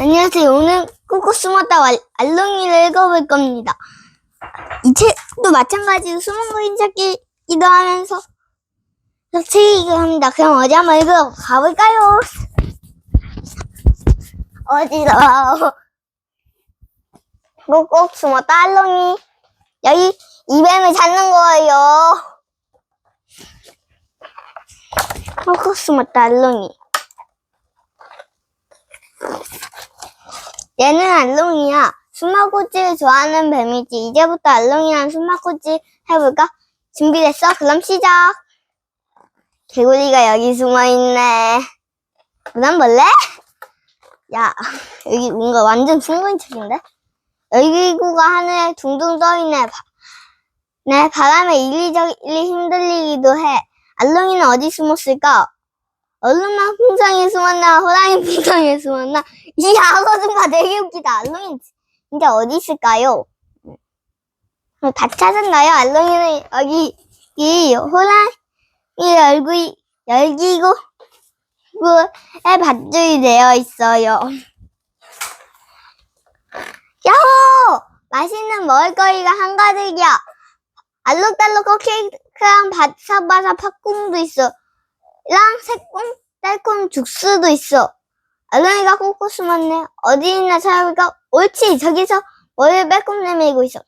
안녕하세요. 오늘 꾹꾹 숨었다 알- 알롱이를 읽어볼 겁니다. 이 책도 마찬가지로 숨은 거인 찾기도 하면서 책이기도 합니다. 그럼 어디 한번 읽어 가볼까요? 어디로? 꾹꾹 숨었다 알롱이. 여기 이뱀을 찾는 거예요. 꾹꾹 숨었다 알롱이. 얘는 알롱이야. 숨바꼭질을 좋아하는 뱀이지. 이제부터 알롱이랑 숨바꼭질 해볼까? 준비됐어? 그럼 시작. 개구리가 여기 숨어있네. 난 볼래? 야, 여기 뭔가 완전 숨은 척인데? 열기구가 하늘에 둥둥 떠있네. 바, 네, 바람에 이리저리 흔들리기도 해. 알롱이는 어디 숨었을까? 얼룩말 풍선에 숨었나, 호랑이 풍선에 숨었나, 이 악어등가 되게 웃기다. 알롱이 진짜 어디 있을까요? 어, 다 찾았나요? 알롱이는 여기, 이 호랑이 얼굴이, 열기고, 에 밧줄이 되어 있어요. 야호! 맛있는 먹을거리가 한가득이야. 알록달록 케이크랑 바사바사 팥국도 있어. 랑 새콤 달콤 죽수도 있어. 알롱이가 꾹꾹 숨었네. 어디 있나 찾아볼까? 옳지 저기서 머리를 빼꼼 내밀고 있어.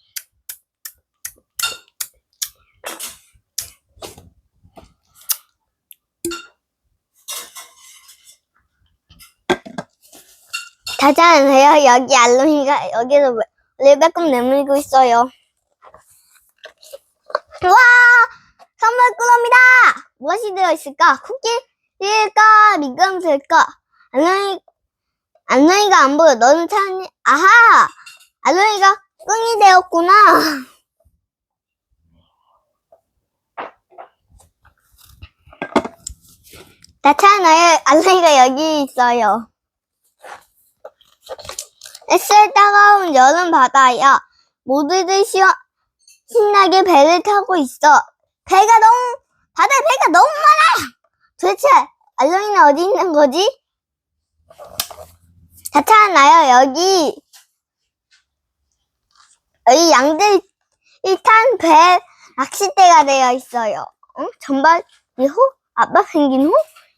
자자하네요. 여기 알롱이가 여기서 머리를 빼꼼 내밀고 있어요. 와! 선물 꾸러미다! 무엇이 들어있을까? 쿠키일까? 미끄럼틀까? 알로이, 알로이가 안 보여. 너는 찾니? 아하! 알로이가 끙이 되었구나. 나 찾아요. 알로이가 여기 있어요. 햇살 따가운 여름 바다야. 모두들 시원, 신나게 배를 타고 있어. 배가 너무, 바다에 배가 너무 많아! 도대체, 알롱이는 어디 있는 거지? 다 찾았나요? 여기, 여기 양들이 탄 배 낚싯대가 되어 있어요. 응? 전발, 호? 아빠 생긴 호?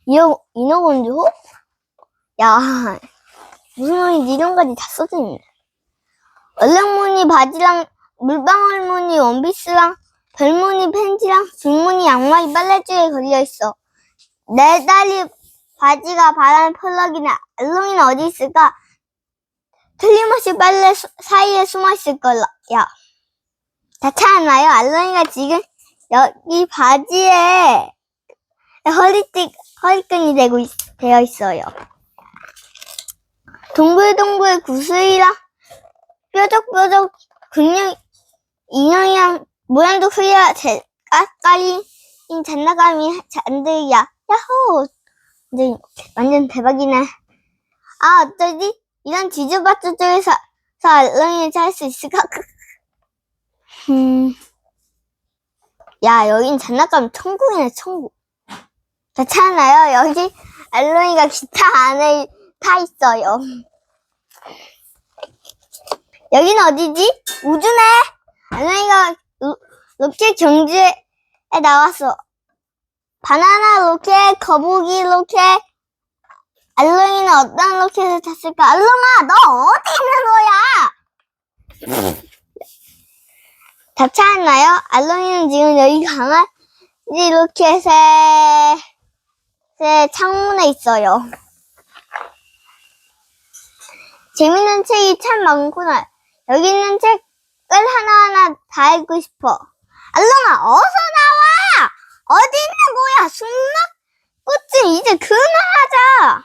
이어, 인어공주 호? 야, 무슨 말인지 이런까지 다 써져 있네. 얼룩무늬 바지랑 물방울무늬 원피스랑 별무늬 줄무늬 양말이 빨래줄에 걸려있어. 내 딸이 바지가 바람에 펄럭이네. 알롱이는 어디 있을까? 틀림없이 빨래 수- 사이에 숨어있을 거야. 다 찾았나요? 알롱이가 지금 여기 바지에 허리띠, 허리끈이 되고 있, 되어 있어요. 동글동글 구슬이랑 뾰족뾰족 근육 인형이랑 모양도 흐려 제 까까린 장난감이 잔뜩이야. 야호! 완전, 완전 대박이네. 아, 어쩌지? 이런 뒤죽박죽 중에서 서 알롱이를 찾을 수 있을까? 음. 야, 여긴 장난감 천국이네, 천국. 자, 찾나요? 여기 알롱이가 기타 안에 타 있어요. 여기는 어디지? 우주네! 알롱이가 로- 로켓 경주에 나왔어. 바나나 로켓, 거북이 로켓. 알롱이는 어떤 로켓을 탔을까? 알롱아, 너 어디 있는 거야? 다 찾았나요? 알롱이는 지금 여기 강아지 로켓의 제 창문에 있어요. 재밌는 책이 참 많구나. 여기 있는 책을 하나하나 다 읽고 싶어. 알롱아, 어서 나와! 어디 있는 거야? 숨막꽃은 이제 그만하자!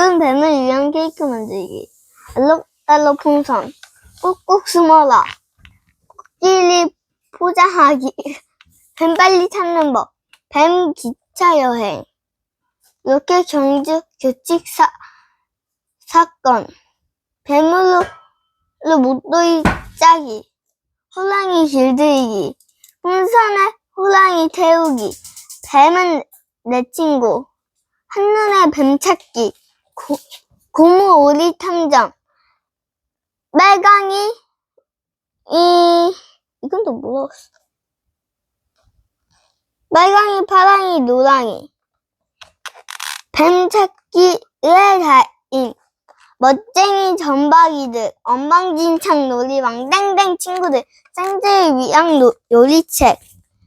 은 뱀을 위한 케이크 만들기. 알록달록 풍선. 꾹꾹 숨어라. 코끼리 포장하기. 뱀 빨리 찾는 법. 뱀 기차 여행. 이렇게 경주 규칙 사, 사건. 뱀으로 로 못도이 짜기. 호랑이 길들이기. 풍선에 호랑이 태우기. 뱀은 내 친구. 한눈에 뱀 찾기, 고, 고무 오리 탐정, 빨강이, 이, 이건 또 써? 빨강이, 파랑이, 노랑이, 뱀 찾기의 달인, 멋쟁이 전박이들, 엉망진창 놀이방, 땡땡 친구들, 생제를 위한 요- 요리책,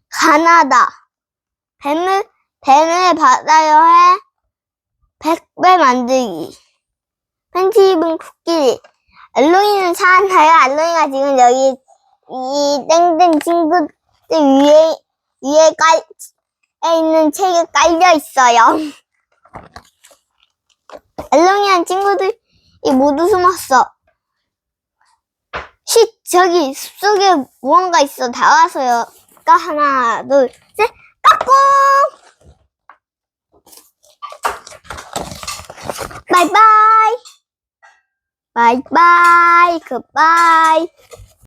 가나다, 뱀을, 뱀을 받아야 해, 백배 만들기, 팬티 입은 코끼리, 알로이는 사나요? 알로이가 지금 여기, 이 땡땡 친구들 위에, 위에 깔, 에 있는 책에 깔려 있어요. 알롱이한 친구들 이 모두 숨었어. 쉿, 저기 숲속에 무언가 있어. 다 와서요. 까 하나, 둘, 셋, 까꿍! 바이바이! 바이바이, 굿바이.